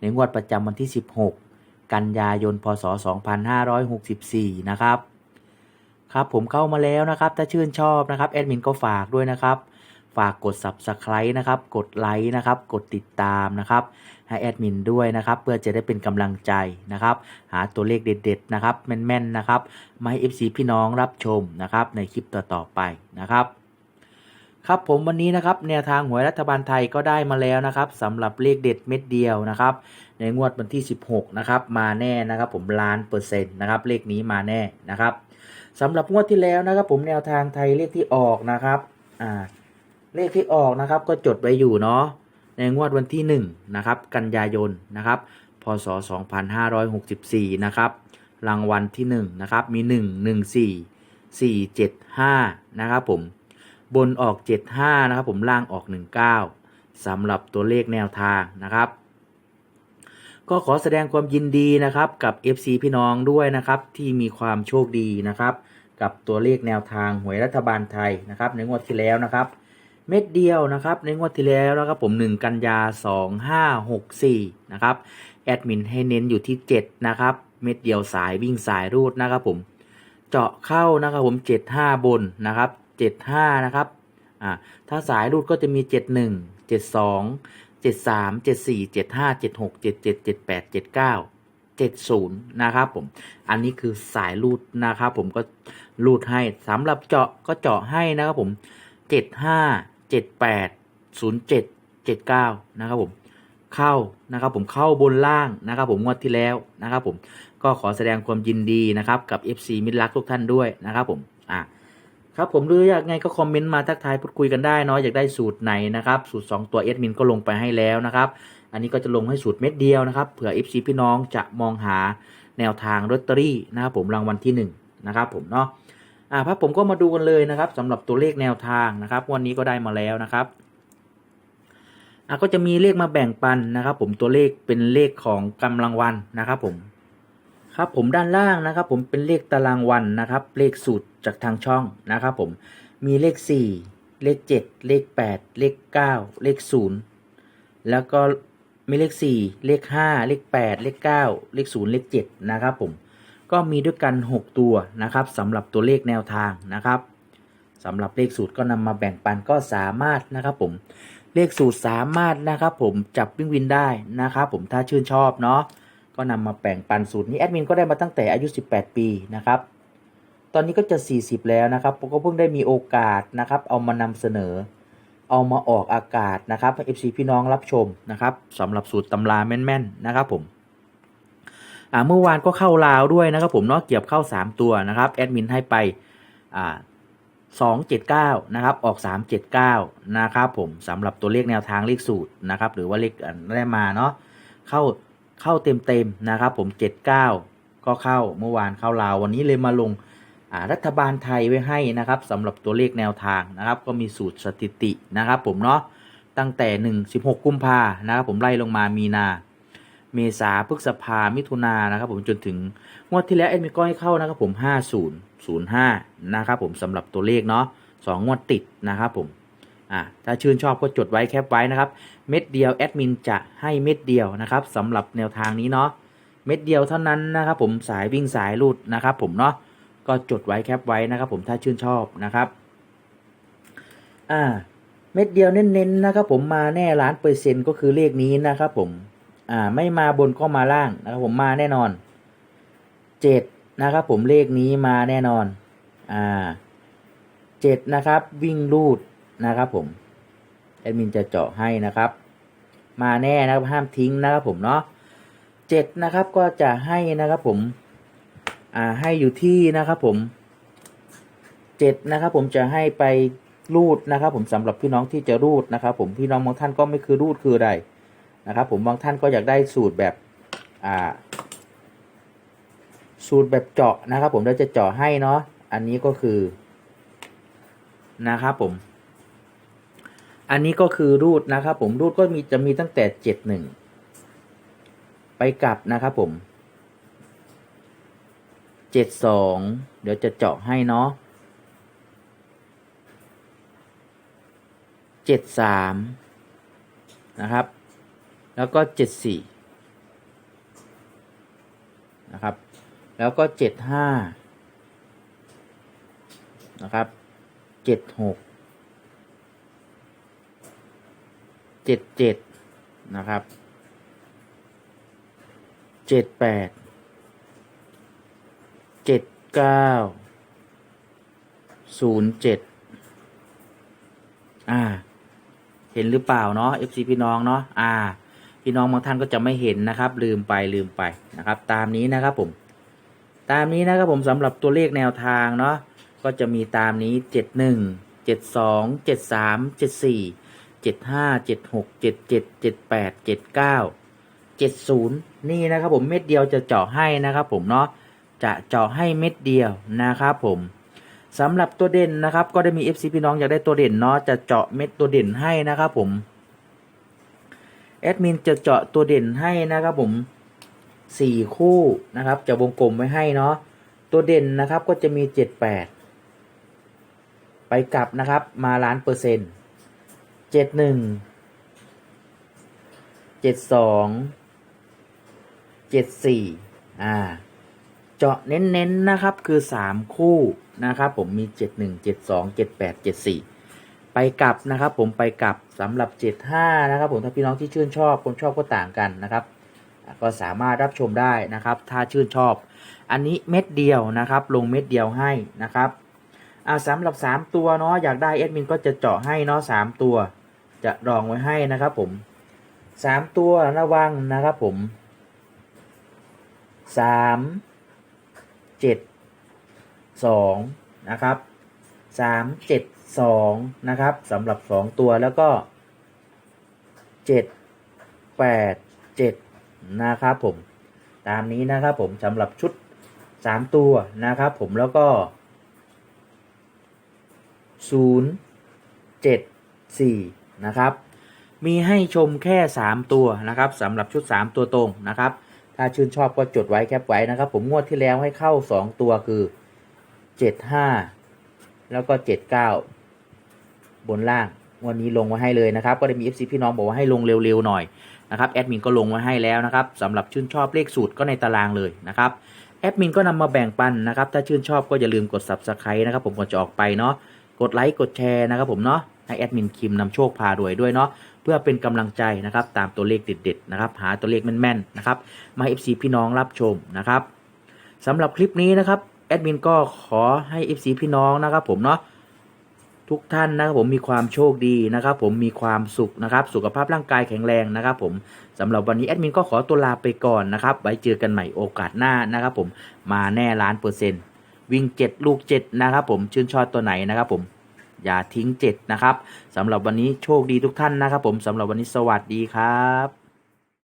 ในงวดประจำวันที่ 16 กันยายน พศ 2564 นะครับ ครับผมเข้ามาแล้วนะครับ ถ้าชื่นชอบนะครับแอดมินก็ฝากด้วยนะครับ ฝากกด Subscribe นะครับ กดไลค์นะครับ กดติดตามนะครับ ให้แอดมินด้วยนะครับ เพื่อจะได้เป็นกำลังใจนะครับ หาตัวเลขเด็ดๆนะครับ แม่นๆนะครับ มาให้ FC พี่น้องรับชมนะครับ ในคลิปต่อๆไปนะครับ ครับผมวันนี้นะครับแนวทางหวยรัฐบาลไทยก็ได้มาแล้วนะครับสำหรับเลขเด็ดเม็ดเดียวนะครับ ในงวดวันที่ 16นะครับมาแน่นะครับ ผมล้านเปอร์เซ็นต์นะครับเลขนี้มาแน่นะครับสำหรับงวดที่แล้วนะครับ ผมแนวทางไทยเลขที่ออกนะครับอ่าเลขที่ออกนะครับก็จดไว้อยู่เนาะในงวดวันที่1นะครับกันยายนนะครับพศ 2564นะครับรางวัลที่1นะครับมี 1 1 4 4 7 5นะครับผม บนออก 75 นะครับผมล่างออก 19สำหรับตัวเลขแนวทางนะครับ ก็ขอแสดงความยินดีนะครับกับ FC พี่น้องด้วยนะครับที่มีความโชคดีนะครับ กับตัวเลขแนวทางหวยรัฐบาลไทยนะครับในงวดที่แล้วนะครับ เม็ดเดียวนะครับในงวดที่แล้วนะครับผม 1 กันยา 2564 นะครับแอดมินให้เน้นอยู่ที่ 7 นะครับ เม็ดเดียวสายวิ่งสายรูดนะครับผมเจาะเข้านะครับผม 75 บนนะครับ 75 นะครับอ่าถ้าสายรูดก็จะมี 71 72 73 74 75 76 77 78 79 70 นะครับผม อันนี้คือสายรูดนะครับผมก็รูดให้สำหรับเจาะก็เจาะให้นะครับผม 75 78 07 79 นะครับผมเข้านะครับผมเข้าบนล่างนะครับผมงวดที่แล้วนะครับผมก็ขอแสดงความยินดีนะครับกับ FC มิตรรักทุกท่านด้วยนะครับผมอะ ครับผมหรืออยากไงก็คอมเมนต์มาทักทายพูดคุยกันได้เนาะอยากได้สูตรไหนนะครับสูตร 2 ตัวเอดมินก็ลงไปให้แล้วนะครับ อันนี้ก็จะลงให้สูตรเม็ดเดียวนะครับเผื่อ FC พี่น้องจะมองหาแนวทางลอตเตอรี่นะครับผมรางวัลที่1นะครับผมเนาะอ่าพับผมก็มาดูกันเลยนะครับสำหรับตัวเลขแนวทางนะครับวันนี้ก็ได้มาแล้วนะครับอะก็จะมีเลขมาแบ่งปันนะครับ ผมตัวเลขเป็นเลขของกำลังวันนะครับผม ครับผมด้านล่างนะครับ ผมเป็นเลขตารางวันนะครับ เลขสูตรจากทางช่องนะครับ ผมมีเลข 4 เลข 7 เลข 8 เลข 9 เลข 0 แล้วก็มีเลข 4 เลข 5 เลข 8 เลข 9 เลข 0 เลข 7 นะครับผมก็มีด้วยกัน 6 ตัวนะครับสำหรับตัวเลขแนวทางนะครับสำหรับเลขสูตรก็นำมาแบ่งปันก็สามารถนะครับผมเลขสูตรสามารถนะครับผมจับวิ่งวินได้นะครับผมถ้าชื่นชอบเนาะ ก็นำมาแบ่งปันสูตรนี้แอดมินก็ได้มาตั้งแต่อายุ 18 ปีนะครับ ตอนนี้ก็จะ 40 แล้วนะครับผมก็เพิ่งได้มีโอกาสนะครับ เอามานำเสนอ เอามาออกอากาศนะครับให้ FC พี่น้องรับชมนะครับสำหรับสูตรตำราแม่นๆนะครับผมอ่าเมื่อวานก็เข้าลาวด้วยนะครับผมเนาะเกี่ยวเข้า 3 ตัวนะครับแอดมินให้ไปอ่า279 นะครับ ออก 379 นะครับผมสำหรับตัวเลขแนวทางเลขสูตรนะครับ หรือว่าเลขได้มาเนาะเข้า เข้าเต็มๆนะครับผม 79 ก็เข้าเมื่อวานเข้าลาว วันนี้เลยมาลงรัฐบาลไทยไว้ให้นะครับสำหรับตัวเลขแนวทางนะครับ ก็มีสูตรสถิตินะครับผมเนาะตั้งแต่ 1 16 กุมภานะครับผมไล่ลงมามีนา เมษาพฤษภามิถุนานะครับผมจนถึงงวดที่แล้วเอ็ดมิก็ให้เข้านะครับผม 5005 นะครับผมสำหรับตัวเลขเนาะสองงวดติดนะครับผม อ่าถ้าชื่นชอบก็จดไว้แคปไว้นะครับ เม็ดเดียวแอดมินจะให้เม็ดเดียวนะครับสำหรับแนวทางนี้เนาะเม็ดเดียวเท่านั้นนะครับ ผมสายวิ่งสายรูดนะครับ ผมเนาะก็จดไว้แคปไว้นะครับ ผมถ้าชื่นชอบนะครับอ่าเม็ดเดียวเน้นๆนะครับ ผมมาแน่ล้านเปอร์เซ็นต์ก็คือเลขนี้นะครับผมอ่าไม่มาบนก็มาล่างนะครับผมมาแน่นอนเจ็ดนะครับผมเลขนี้มาแน่นอนอ่าเจ็ดนะครับวิ่งรูด นะครับผมแอดมินจะเจาะให้นะครับ มาแน่นะครับห้ามทิ้งนะครับผมเนาะเจ็ดนะครับก็จะให้นะครับผมอ่าให้อยู่ที่นะครับผมเจ็ดนะครับผมจะให้ไปรูดนะครับผมสำหรับพี่น้องที่จะรูดนะครับ ผมพี่น้องบางท่านก็ไม่คือรูดคืออะไรนะครับ ผมบางท่านก็อยากได้สูตรแบบอ่าสูตรแบบเจาะนะครับ ผมเราจะเจาะให้เนาะอันนี้ก็คือนะครับผม อันนี้ก็คือรูดนะครับผมรูดก็มีจะมีตั้งแต่เจ็ดหนึ่งไปกลับนะครับผมเจ็ดสองเดี๋ยวจะเจาะให้เนาะเจ็ดสามนะครับ แล้วก็เจ็ดสี่นะครับ แล้วก็เจ็ดห้านะครับเจ็ดหก เจ็ดเจ็ดนะครับเจ็ดแปดเจ็ดเก้าศูนย์เจ็ดอ่า เห็นหรือเปล่าเนาะ FC พี่น้องเนาะอ่า พี่น้องบางท่านก็จะไม่เห็นนะครับ ลืมไปลืมไปนะครับ ตามนี้นะครับผม ตามนี้นะครับผมสำหรับตัวเลขแนวทางเนาะก็จะมีตามนี้เจ็ดหนึ่งเจ็ดสองเจ็ดสามเจ็ดสี่ เจ็ดห้าเจ็ดหกเจ็ดเจ็ดเจ็ดแปดเจ็ดเก้าเจ็ดศูนย์นี่นะครับผมเม็ดเดียวจะเจาะให้นะครับผมเนาะจะเจาะให้เม็ดเดียวนะครับผมสำหรับตัวเด่นนะครับ ก็ได้มี FC พี่น้องอยากได้ตัวเด่นเนาะจะเจาะเม็ดตัวเด่นให้นะครับผมแอดมินจะเจาะตัวเด่นให้นะครับผมสี่คู่นะครับ จะวงกลมไว้ให้เนาะตัวเด่นนะครับก็จะมีเจ็ดแปดไปกลับนะครับมาล้านเปอร์เซ็นต์ เจ็ดหนึ่ง เจ็ดสอง เจ็ดสี่อ่า เจาะเน้นๆนะครับ คือสามคู่นะครับ ผมมีเจ็ดหนึ่ง เจ็ดสอง เจ็ดแปด เจ็ดสี่ไปกลับนะครับ ผมไปกลับสำหรับเจ็ดห้านะครับ ผมถ้าพี่น้องที่ชื่นชอบคนชอบก็ต่างกันนะครับ ก็สามารถรับชมได้นะครับ ถ้าชื่นชอบ อันนี้เม็ดเดียวนะครับ ลงเม็ดเดียวให้นะครับอ่าสำหรับ 3 ตัวเนาะอยากได้แอดมินก็จะเจาะให้เนาะสามตัว จะรองไว้ให้นะครับผม3ตัวระวังนะครับผม3 7 2นะครับ3 7 2นะครับสำหรับ2ตัวแล้วก็7 8 7นะครับผมตามนี้นะครับผมสำหรับชุด3ตัวนะครับผมแล้วก็0 7 4 นะครับ มีให้ชมแค่ 3 ตัวนะครับสำหรับชุด 3 ตัวตรงนะครับ ถ้าชื่นชอบก็จดไว้แคปไว้นะครับ ผมงวดที่แล้วให้เข้า 2 ตัวคือ 75 แล้วก็ 79 บนล่างวันนี้ลงไว้ให้เลยนะครับ ก็ได้มี FC พี่น้องบอกว่าให้ลงเร็วๆหน่อยนะครับแอดมินก็ลงไว้ให้แล้วนะครับสำหรับชื่นชอบเลขสูตรก็ในตารางเลยนะครับแอดมินก็นำมาแบ่งปันนะครับ ถ้าชื่นชอบก็อย่าลืมกด subscribe นะครับ ผมก่อนจะออกไปเนาะ กดไลค์ กดแชร์นะครับผมเนาะ ให้แอดมินคิมนำโชคพารวยด้วยเนาะเพื่อเป็นกำลังใจนะครับตามตัวเลขเด็ดๆนะครับหาตัวเลขแม่นๆนะครับมาให้ FC พี่น้องรับชมนะครับสำหรับคลิปนี้นะครับแอดมินก็ขอให้ FC พี่น้องนะครับผมเนาะทุกท่านนะครับผมมีความโชคดีนะครับ ผมมีความสุขนะครับ สุขภาพร่างกายแข็งแรงนะครับ ผมสำหรับวันนี้แอดมินก็ขอตัวลาไปก่อนนะครับ ไว้เจอกันใหม่โอกาสหน้านะครับ ผมมาแน่ล้านเปอร์เซ็นต์วิ่งเจ็ดลูกเจ็ดนะครับผมชื่นชอบตัวไหนนะครับผม อย่าทิ้งเจ็ดนะครับสำหรับวันนี้โชคดีทุกท่านนะครับ ผมสำหรับวันนี้สวัสดีครับ